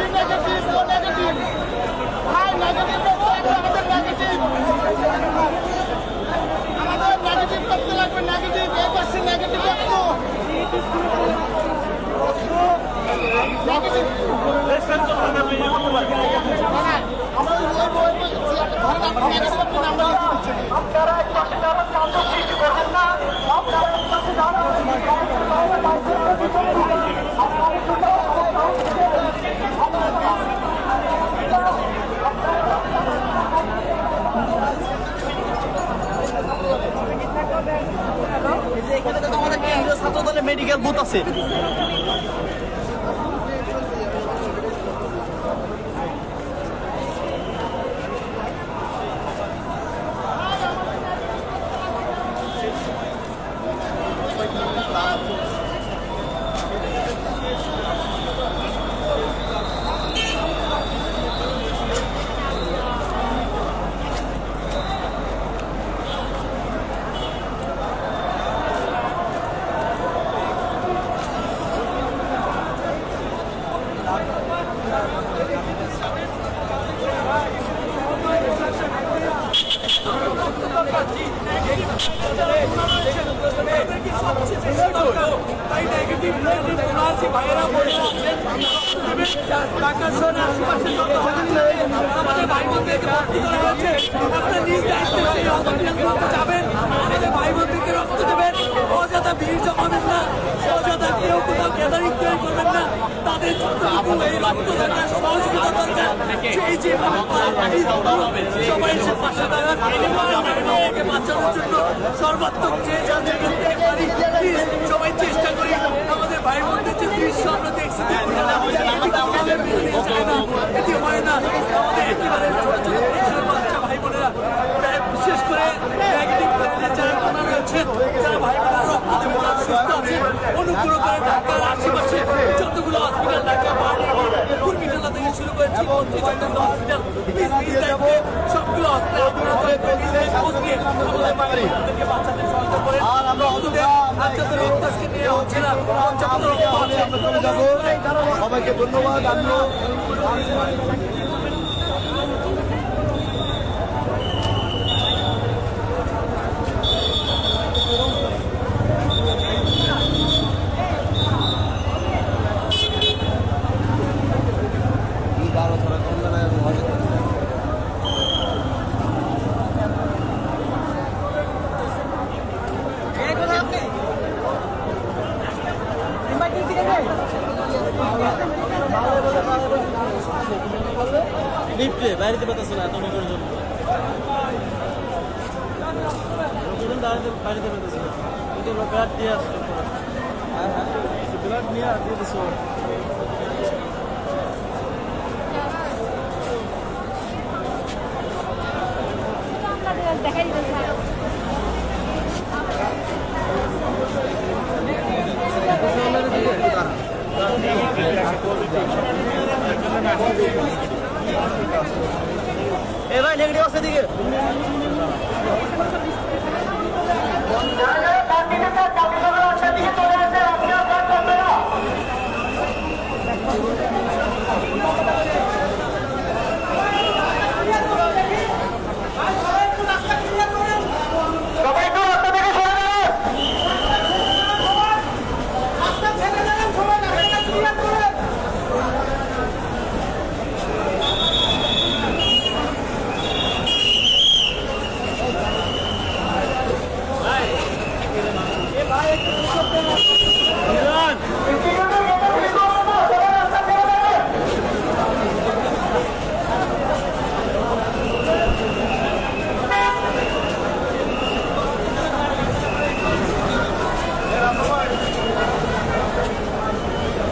¡Dime que medical booth আছে দেবেন অযথা ভিড় জমাবেন না অযথা কেউ কোথাও গ্যাদারিং তৈরি করবেন না তাদের যতটুকু এই রক্ত দরকার সহযোগিতা দরকার সেই যেভাবে সবাই এসে পাশে দাঁড়ান মেয়েকে বাঁচানোর জন্য সর্বাত্মক যে যা জায়গা পারি সবাই চেষ্টা করি। আমাদের ভাই বোনদের যে দৃশ্য আমরা দেখছি। এটি হয় না। আমাদের একেবারে ছোট ছোট বাচ্চা ভাই বোনেরা বিশেষ করে নেগেটিভ যারা ওনারা রয়েছেন, যারা ভাই বোনেরা রক্ত দেবে যারা সুস্থ আছেন, অনুগ্রহ করে ঢাকার আশেপাশে আর আমরা সবাইকে ধন্যবাদ। আমিও লিফটে বাইরে পেতেছে না তুমি করে জন্য লোকজন দাঁড়াতে বাইরে পেতেছে না। কিন্তু ব্লাড দিয়ে আসছে ব্লাড নিয়ে দেখাই এ ভাই নেগেটিভ আছে দিকে Thank পার্টি নেতা জাতি দলের সেদিকে চলে আসে আপনি আপনার করবেন না সবাই একটু রাস্তা থেকে সরে দাঁড়ান ইনস্টিটিউটের এটা ভিড় করবেন না সবাই রাস্তা ছেড়ে দেবেন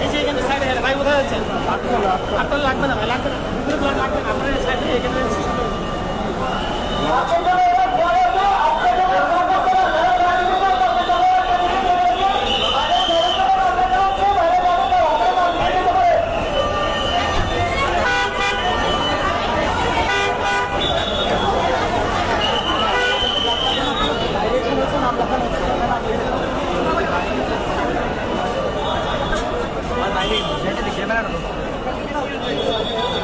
এই যে এখানে সাইডে হেলে ভাই কোথায় যাচ্ছেন? আপনার লাগবে না ভাই লাগবে না। ভিতরে লাগবে না আপনার সাইডে এখানে やめなかった。